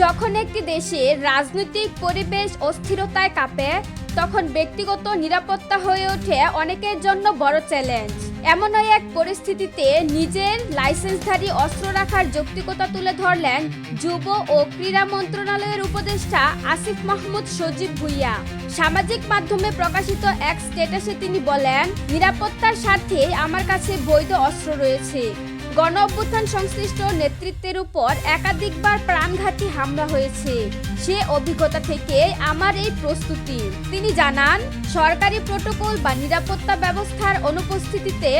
যখন একটি দেশে রাজনৈতিক পরিবেশ অস্থিরতায় কাঁপে, তখন ব্যক্তিগত নিরাপত্তা হয়ে ওঠে অনেকের জন্য বড় চ্যালেঞ্জ। এমনই এক পরিস্থিতিতে নিজের লাইসেন্সধারী অস্ত্র রাখার যৌক্তিকতা তুলে ধরলেন যুব ও ক্রীড়া মন্ত্রণালয়ের উপদেষ্টা আসিফ মাহমুদ সজীব ভুইয়া। সামাজিক মাধ্যমে প্রকাশিত এক স্ট্যাটাসে তিনি বলেন, নিরাপত্তার স্বার্থে আমার কাছে বৈধ অস্ত্র রয়েছে। গণ অভ্যুত্থান সংশ্লিষ্ট নেতৃত্বের উপর একাধিকবার প্রাণঘাতী হামলা হয়েছে। সে অভিজ্ঞতা থেকে আমার এই প্রস্তুতি। তিনি জানান, সরকারি প্রোটোকল বা নিরাপত্তা ব্যবস্থার অনুপস্থিতিতে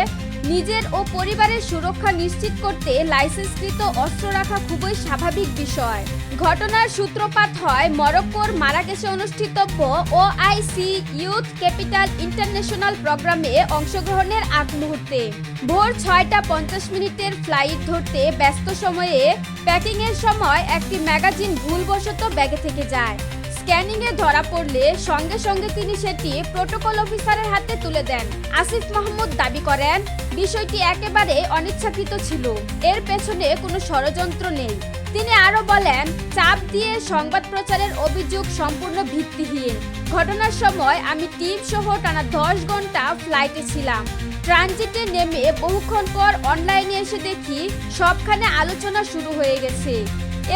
নিজের ও পরিবারের সুরক্ষা নিশ্চিত করতে লাইসেন্সকৃত অস্ত্র রাখা খুবই স্বাভাবিক বিষয়। ঘটনার সূত্রপাত হয় মরক্কোর মারাকেশে অনুষ্ঠিতব্য ওআইসি ইউথ ক্যাপিটাল ইন্টারন্যাশনাল প্রোগ্রামে অংশগ্রহণের আগ মুহূর্তে। ভোর ছয়টা পঞ্চাশ মিনিটের ফ্লাইট ধরতে ব্যস্ত সময়ে প্যাকিংয়ের সময় একটি ম্যাগাজিন ভুলবশত ব্যাগে থেকে যায়। স্ক্যানিংয়ে ধরা পড়লে সঙ্গে সঙ্গে তিনি সেটি প্রোটোকল অফিসারের হাতে তুলে দেন। আসিফ মাহমুদ দাবি করেন, বিষয়টি একেবারে অনিচ্ছাকৃত ছিল। এর পেছনে কোনো ষড়যন্ত্র নেই। তিনি আরও বলেন, চাপ দিয়ে সংবাদ প্রচারের অভিযোগ সম্পূর্ণ ভিত্তিহীন। ঘটনার সময় আমি টিম সহ টানা দশ ঘণ্টা ফ্লাইটে ছিলাম। ট্রানজিটে নেমে বহুক্ষণ পর অনলাইনে এসে দেখি, সবখানে আলোচনা শুরু হয়ে গেছে।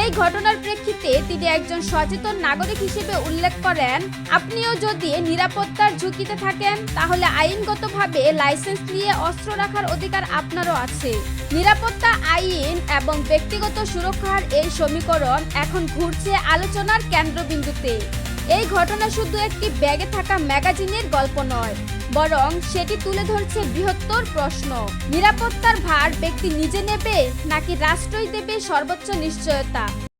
এই ঘটনার প্রেক্ষিতে তিনি একজন সচেতন নাগরিক হিসেবে উল্লেখ করেন, আপনিও যদি নিরাপত্তার ঝুঁকিতে থাকেন, তাহলে আইনগতভাবে লাইসেন্স নিয়ে অস্ত্র রাখার অধিকার আপনারও আছে। নিরাপত্তা, আইন এবং ব্যক্তিগত সুরক্ষার এই সমীকরণ এখন ঘুরছে আলোচনার কেন্দ্রবিন্দুতে। এই ঘটনা শুধু একটি ব্যাগে থাকা ম্যাগাজিনের গল্প নয়, বরং সেটি তুলে ধরছে বৃহত্তর প্রশ্ন। নিরাপত্তার ভার ব্যক্তি নিজে নেবে, নাকি রাষ্ট্রই দেবে সর্বোচ্চ নিশ্চয়তা?